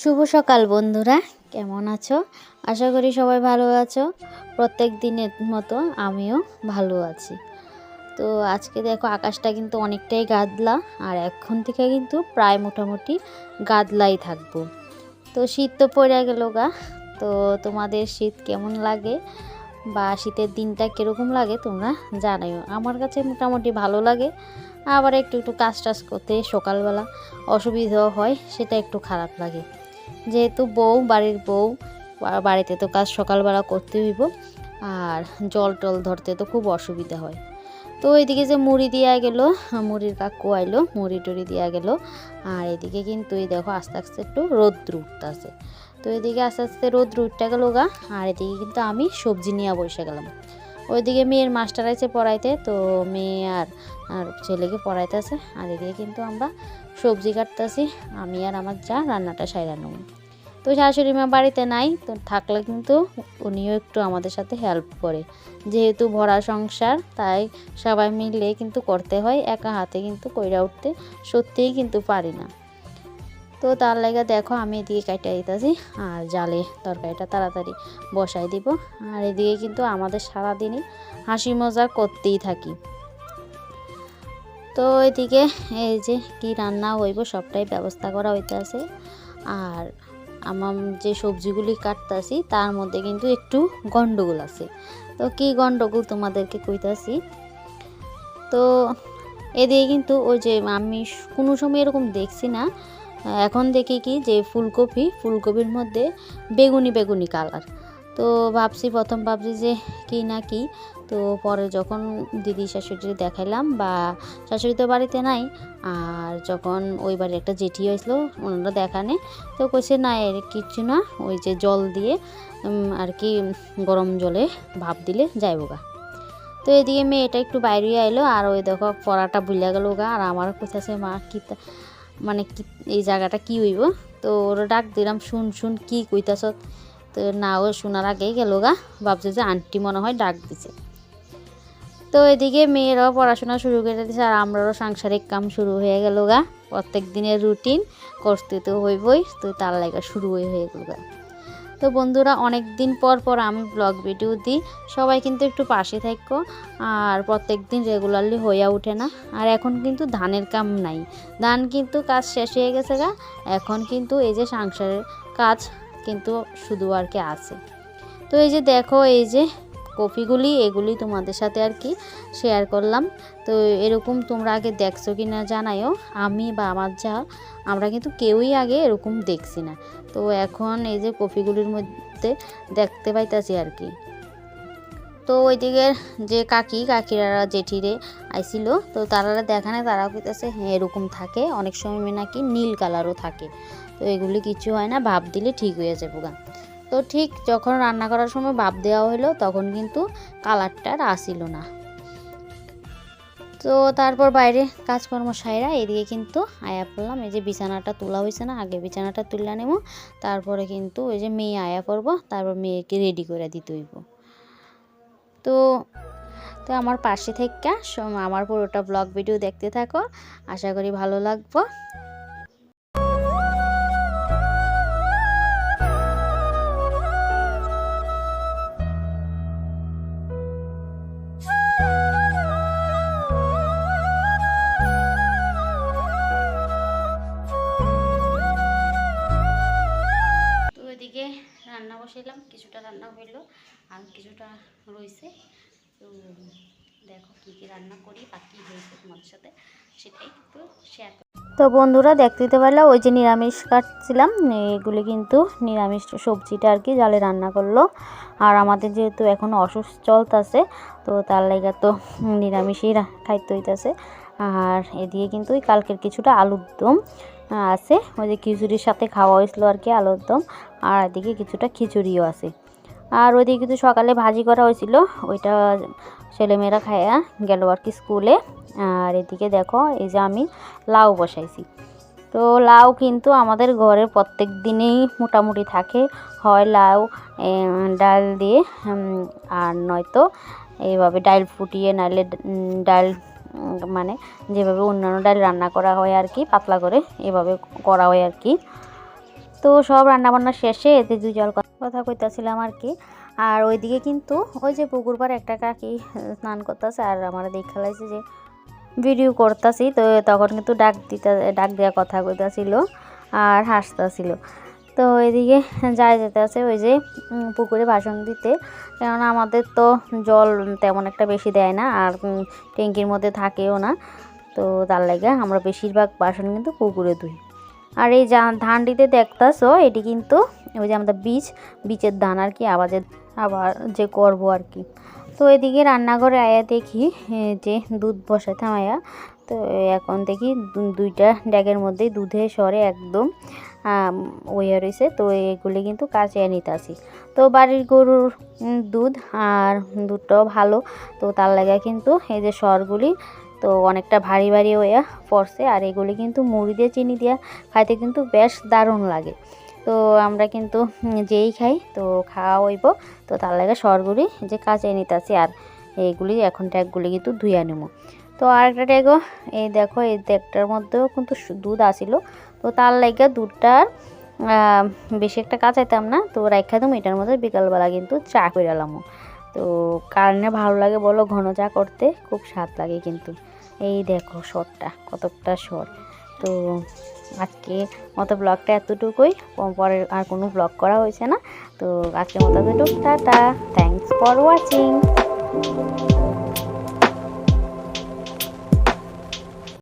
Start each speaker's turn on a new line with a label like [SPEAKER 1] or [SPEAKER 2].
[SPEAKER 1] শুভ সকাল বন্ধুরা, কেমন আছো? আশা করি সবাই ভালো আছো। প্রত্যেক দিনের মতো আমিও ভালো আছি। তো আজকে দেখো আকাশটা কিন্তু অনেকটাই গাদলা, আর এখন থেকে কিন্তু প্রায় মোটামুটি গাদলাই থাকব। তো শীত তো পড়ে গেল গা, তো তোমাদের শীত কেমন লাগে? বা শীতের দিনটা কীরকম লাগে তোমরা জানাইও। আমার কাছে মোটামুটি ভালো লাগে, আবার একটু একটু কাজ টাজ করতে সকালবেলা অসুবিধাও হয়, সেটা একটু খারাপ লাগে। যেহেতু বউ, বাড়ির বউ বাড়িতে তো কাজ সকালবেলা করতে হইব। আর জল টল ধরতে তো খুব অসুবিধা হয়। তো এদিকে যে মুড়ি দিয়া গেল, মুড়ির কাকু আইলো, মুড়ি টুড়ি দিয়া গেল। আর এদিকে কিন্তু এই দেখো আস্তে আস্তে একটু রোদ্র উঠতেছে। তো এদিকে আস্তে আস্তে রোদ্র উঠতে গেল গা, আর এদিকে কিন্তু আমি সবজি নিয়ে বসে গেলাম। ওইদিকে মেয়ের মাস্টার আছে পড়াইতে, তো মেয়ে আর আর ছেলেকে পড়াইতেছে। আর এদিকে কিন্তু আমরা সবজি কাটতেছি, আমি আর আমার যা রান্নাটা সাইরা নেব। তো শাশুড়ি মা বাড়িতে নাই, তো থাকলে কিন্তু উনিও একটু আমাদের সাথে হেল্প করে। যেহেতু ভরা সংসার, তাই সবাই মিলে কিন্তু করতে হয়, একা হাতে কিন্তু কইরা উঠতে সত্যিই কিন্তু পারি না। তো তার লাগে দেখো আমি এদিকে কাটিয়ে দিতেছি, আর জালে তরকারিটা তাড়াতাড়ি বসাই দিব। আর এদিকে কিন্তু আমাদের সারাদিনই হাসি মজা করতেই থাকি। তো এদিকে এই যে কি রান্না হইব সবটাই ব্যবস্থা করা হইতেছে। আর আমার যে সবজিগুলি কাটতাছি, তার মধ্যে কিন্তু একটু গন্ডগোল আছে। তো কি গন্ডগোল তোমাদেরকে কইতাছি? তো এদিকে কিন্তু ওই যে আমি কোনো সময় এরকম দেখছি না। এখন দেখি কি যে ফুলকপি, ফুলকপির মধ্যে বেগুনি বেগুনি কালার তো ভাবছি প্রথম ভাবছি যে কি না কি। তো পরে যখন দিদি শাশুড়ি দেখাইলাম বা শাশুড়ি তো বাড়িতে নাই, আর যখন ওই বাড়ি একটা জেঠি হয়েছিল, ওনারা দেখানে তো কইছে, না, এর কিচ্ছু না, ওই যে জল দিয়ে আর কি গরম জলে ভাপ দিলে যাইব গা। তো এদিকে মেয়েটা একটু বাইরে আইলো আর ওই দেখো পড়াটা বুঝলা গেল গা। আর আমার কোথাছে মা, কি মানে কি, এই জায়গাটা কি হইব? তো ওরা ডাক দিলাম, শুন শুন, কি কইতাছ? তো না ও শোনার আগেই গেল গা। ভাবছে যে আন্টি মনে হয় ডাক দিছে। তো এদিকে মেয়েরাও পড়াশোনা শুরু করে দিয়েছে আর আমরাও সাংসারিক কাম শুরু হয়ে গেল গা। প্রত্যেক দিনের রুটিন করতে তো হইবই, তো তার লাগা শুরু হয়ে গেল গা। তো বন্ধুরা অনেক দিন পর পর আমি ব্লগ ভিডিও দিই। সবাই কিন্তু একটু পাশে থাকো আর প্রত্যেক দিন রেগুলারলি হইয়া ওঠে না। আর এখন কিন্তু ধানের কাম নাই। ধান কিন্তু কাজ শেষ হয়ে গেছে গা। এখন কিন্তু এই যে সংসারের কাজ কিন্তু শুধু আর কি আছে। তো এই যে দেখো, এই যে কপিগুলি, এগুলি তোমাদের সাথে আর কি শেয়ার করলাম। তো এরকম তোমরা আগে দেখছ কি না জানাইও। আমি বা আমার যা, আমরা কিন্তু কেউই আগে এরকম দেখছি না। তো এখন এই যে কপিগুলির মধ্যে দেখতে পাইতাছি আর কি। তো ওইদিকে যে কাকি কাকিরা জেঠিরে আইছিল, তো তারা দেখানে তারা কইতেছে হ্যাঁ এরকম থাকে। অনেক সময় নাকি নীল কালারও থাকে। তো এগুলি কিছু হয় না, ভাব দিলে ঠিক হয়ে যাবে গা। তো ঠিক যখন রান্না করার সময় ভাব দেওয়া হলো তখন কিন্তু কালারটা আর আসিল না। তো তারপর বাইরে কাজকর্ম সাইরা এদিকে কিন্তু আয়া পড়লাম। এই যে বিছানাটা তোলা হয়েছে না, আগে বিছানাটা তুললা নেব তারপরে কিন্তু ওই যে মেয়ে আয়া করব তারপর মেয়েকে রেডি করে দিতে হইব। তো তো আমার পাশে থেকে আমার পুরোটা ব্লগ ভিডিও দেখতে থাকো। আশা করি ভালো লাগবো। রান্না বসাইলাম, কিছুটা রান্না হইল। আর কিছুটা রয়েছে। তো দেখো কী কী রান্না করি বা কী হয়েছে তোমাদের সাথে, সেটাই একটু শেয়ার তো বন্ধুরা, দেখতে দিতে পারলাম ওই যে নিরামিষ কাটছিলাম, এগুলি কিন্তু নিরামিষ সবজিটা আর কি, জালে রান্না করল। আর আমাদের যেহেতু এখন অসুস্থ চলতেছে, তো তার লাগে তো নিরামিষই খাইতে হইতেছে। আর এদিকে কিন্তু ওই কালকের কিছুটা আলুর দম আছে। ওই যে খিচুড়ির সাথে খাওয়া হয়েছিল আর কি, আলুর দম। আর এদিকে কিছুটা খিচুড়িও আছে। আর ওইদিকে কিন্তু সকালে ভাজি করা হয়েছিল। ওইটা ছেলেমেয়েরা খায়া গেল আর কি স্কুলে। আর এদিকে দেখো, এই যে আমি লাউ বসাইছি। তো লাউ কিন্তু আমাদের ঘরে প্রত্যেক দিনেই মোটামুটি থাকে। হয় লাউ ডাল দিয়ে আর নয়তো এইভাবে ডাল ফুটিয়ে নাইলে ডাল মানে যেভাবে অন্যান্য ডাল রান্না করা হয় আর কি, পাতলা করে এভাবে করা হয় আর কি। তো সব রান্নাবান্না শেষে এতে দুই জল কথা কইতাছিলাম আর কি আর ওইদিকে কিন্তু ওই যে পুকুর পাড়ে একটা কাকি স্নান করতেছে আর আমার দেখা লাগছে যে ভিডিও করতেছি। তো তখন কিন্তু ডাক দিতে, ডাক দেওয়া কথা কইতাছিল আর হাসতাছিল। তো এদিকে যাই যেতে আছে ওই যে পুকুরে বাসন দিতে। কেননা আমাদের তো জল তেমন একটা বেশি দেয় না আর ট্যাঙ্কির মধ্যে থাকেও না। তো তার লাগে আমরা বেশিরভাগ বাসন কিন্তু পুকুরে ধুই আর এই যা ধানটিতে দেখতাছো, এটি কিন্তু ওই যে আমাদের বীজ, বীজের ধান আর কি আবাজের আবার যে করব আর কি। তো এদিকে রান্নাঘরে আয়া দেখি যে দুধ বসাতে আয়া, তো এখন দেখি দুইটা ড্যাগের মধ্যেই দুধে সরে একদম ওয়ে রয়েছে, তো এগুলি কিন্তু কাছে নিতে আসি তো বাড়ির গরুর দুধ আর দুধটাও ভালো, তো তার লাগে কিন্তু এই যে সরগুলি তো অনেকটা ভারী ভারী হইয়া পড়ছে। আর এগুলি কিন্তু মুড়ি দিয়ে চিনি দিয়া খাইতে কিন্তু বেশ দারুণ লাগে। তো আমরা কিন্তু যেই খাই তো খাওয়া হইব তো তার লাগে সরগুলি যে কাঁচাই নিতেছি আর এইগুলি এখন ট্যাগগুলি কিন্তু ধুইয়া নেব তো আরেকটা ট্যাগও এই দেখো এই ট্যাগটার মধ্যেও কিন্তু দুধ আসিল। তো তার লাগে দুধটা আর, বেশি একটা কাঁচাইতাম না। তো রাখা দেবো এটার মধ্যে বিকালবেলা কিন্তু চা করে তো কারণে ভালো লাগে বলো ঘন চা করতে খুব স্বাদ লাগে কিন্তু। এই দেখো শর্টটা কতটা শর্ট তো আজকে মতো ব্লগটা এতটুকুই। পরে আর কোনো ব্লগ করা হয়েছে না। তো আজকে মতো এতটুকু। টাটা। Thanks for watching